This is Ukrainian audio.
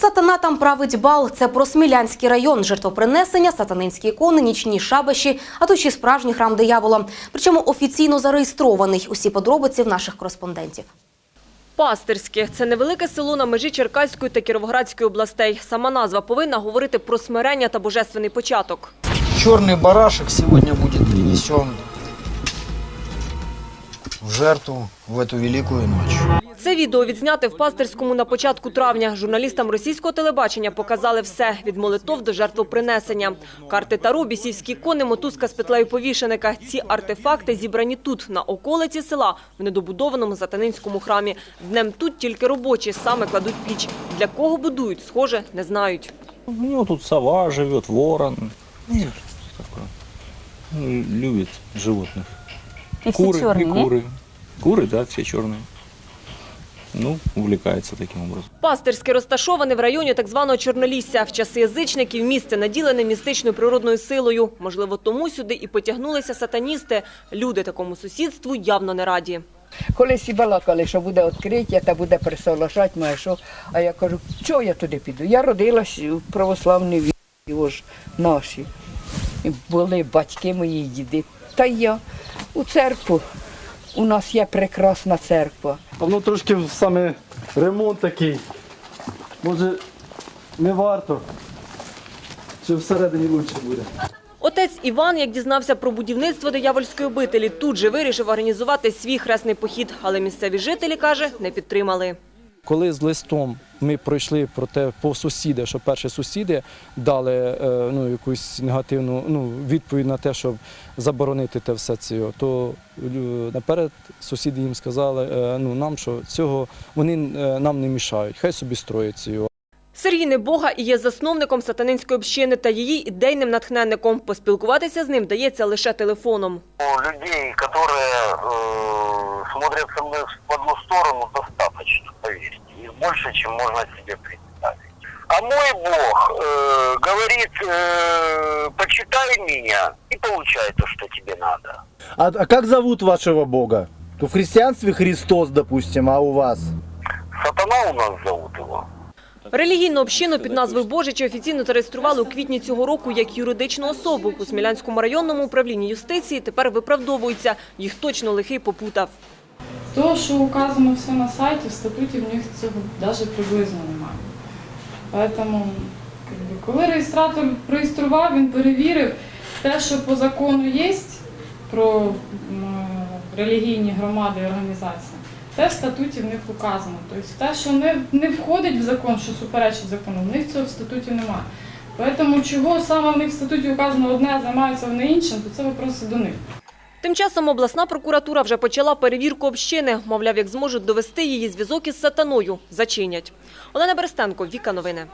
Сатана там править бал. Це про Смілянський район, жертвопринесення, сатанинські ікони, нічні шабаші, а то ще справжній храм диявола. Причому офіційно зареєстрований. Усі подробиці в наших кореспондентів. Пастирське – це невелике село на межі Черкаської та Кіровоградської областей. Сама назва повинна говорити про смирення та божественний початок. Черный барашек сегодня будет принесен в жертву в эту великую ночь. Це відео відзняте в Пастирському на початку травня. Журналістам російського телебачення показали все – від молитов до жертвопринесення. Карти Таро, бісівські ікони, мотузка з петлею повішеника. Ці артефакти зібрані тут, на околиці села, в недобудованому сатанинському храмі. Днем тут тільки робочі, саме кладуть піч. Для кого будують, схоже, не знають. У него тут сова живет, ворон. Ну, такое. Ну, Любит животных. И все куры, черные, и не? куры. Куры, да, все черные. Ну, увлекается таким образом. Пастирське розташоване в районі так званого Чорнолісся. В часи язичників місце наділене містичною природною силою. Можливо, тому сюди і потягнулися сатаністи. Люди такому сусідству явно не раді. Коли всі балакали, що буде відкриття та буде присоглашати моє що. А я кажу, чого я туди піду? Я родилась у православній вірі, його ж наші. І були батьки мої, і діди. Та й я у церкву. У нас є прекрасна церква. А воно трошки саме ремонт такий. Може, не варто. Чи всередині краще буде. Отець Іван, як дізнався про будівництво диявольської обителі, тут же вирішив організувати свій хресний похід. Але місцеві жителі, каже, не підтримали. Коли з листом ми пройшли про те по сусіди, що перші сусіди дали е, ну, якусь негативну ну, відповідь на те, щоб заборонити те все це, то е, наперед сусіди їм сказали, е, ну, нам, що цього вони нам не мішають, хай собі строять цього. Сергій Небога і є засновником сатанинської общини та її ідейним натхненником. Поспілкуватися з ним дається лише телефоном. У людей, которые э, смотрят в одну сторону, поверьте. Их больше, чем можно себе представить. А мой Бог э, говорит, э, почитай меня и получай то, что тебе надо. А, а как зовут вашего Бога? В христианстве Христос, допустим, а у вас? Сатана у нас зовут его. Релігійну общину під назвою Божичі офіційно зареєстрували у квітні цього року як юридичну особу. У Смілянському районному управлінні юстиції тепер виправдовуються. Їх точно лихий попутав. То, що указано все на сайті, в статуті в них цього навіть приблизно немає. Тому, коли реєстратор реєстрував, він перевірив те, що по закону є про релігійні громади і організації, те в статуті в них указано. Тобто те, що не, не входить в закон, що суперечить закону, в них цього в статуті немає. Тому чого саме в них в статуті указано одне, займаються вони іншим, то це випроси до них. Тим часом обласна прокуратура вже почала перевірку общини. Мовляв, як зможуть довести її зв'язок із сатаною, зачинять. Олена Берестенко, Віка Новини.